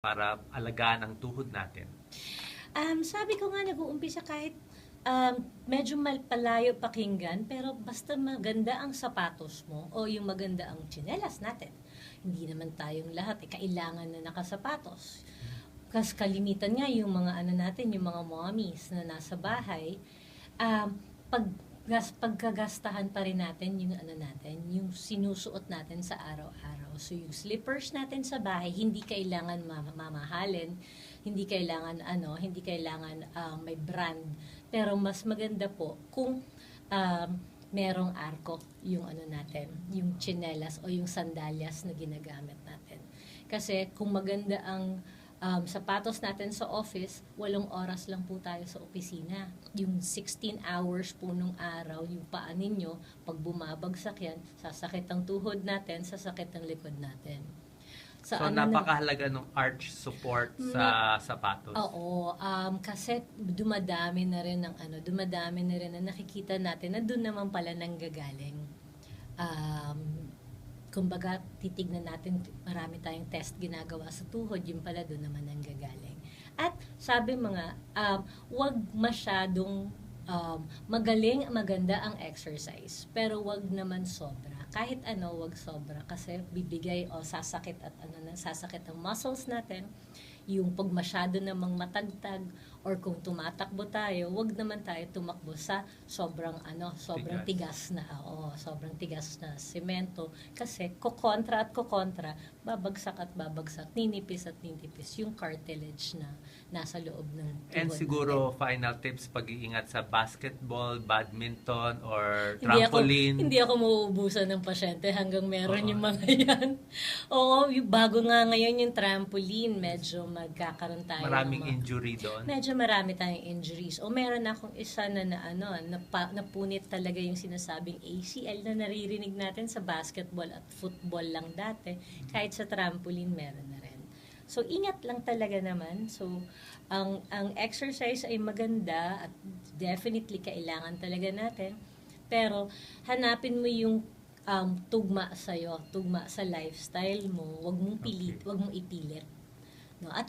para alagaan ang tuhod natin? Um, sabi ko nga, nag-uumpisa kahit um, medyo malpalayo pakinggan, pero basta maganda ang sapatos mo o yung maganda ang tsinelas natin. Hindi naman tayong lahat, eh, kailangan na nakasapatos. Kasi kalimitan nga yung mga ano natin, yung mga mommies na nasa bahay, um, pag gas, pagkagastahan pa rin natin yung ano natin, yung sinusuot natin sa araw-araw. So yung slippers natin sa bahay, hindi kailangan mam- mamahalin, hindi kailangan ano, hindi kailangan ah, may brand. Pero mas maganda po kung um, merong arko yung ano natin, yung chinelas o yung sandalyas na ginagamit natin. Kasi kung maganda ang um, sapatos natin sa office, walong oras lang po tayo sa opisina. Yung 16 hours po nung araw, yung paa ninyo, pag bumabagsak yan, sasakit ang tuhod natin, sasakit ang likod natin. So, Sa ano na- napakahalaga ng arch support sa sapatos. Oo, um, kasi dumadami na rin ng ano, dumadami na rin na nakikita natin na doon naman pala nanggagaling. Um, kumbaga, titignan natin, marami tayong test ginagawa sa tuhod, yung pala doon naman nanggagaling. At sabi mga, um, wag masyadong um, magaling, maganda ang exercise, pero wag naman sobra. Kahit ano, wag sobra kasi bibigay o sasakit at ano na, sasakit ang muscles natin. Yung pag masyado namang matagtag or kung tumatakbo tayo, wag naman tayo tumakbo sa sobrang ano, sobrang tigas, na, oo, sobrang tigas na semento kasi kokontra at kokontra, babagsak at babagsak, ninipis at ninipis yung cartilage na nasa loob ng And natin. siguro, final tips, pag-iingat sa basketball, badminton, or Hindi ako, trampoline. hindi ako mauubusan ng pasyente hanggang meron Oo. yung mga yan. Oo, yung bago nga ngayon yung trampoline, medyo magkakaroon tayo Maraming ng mga, injury doon. medyo marami tayong injuries. O meron akong isa na, na ano, napa, napunit talaga yung sinasabing ACL na naririnig natin sa basketball at football lang dati. Kahit sa trampoline meron na rin. So ingat lang talaga naman. So ang ang exercise ay maganda at definitely kailangan talaga natin. Pero hanapin mo yung um, tugma sa tugma sa lifestyle mo. Huwag mong pilit, Okay. huwag mong ipilit. No? At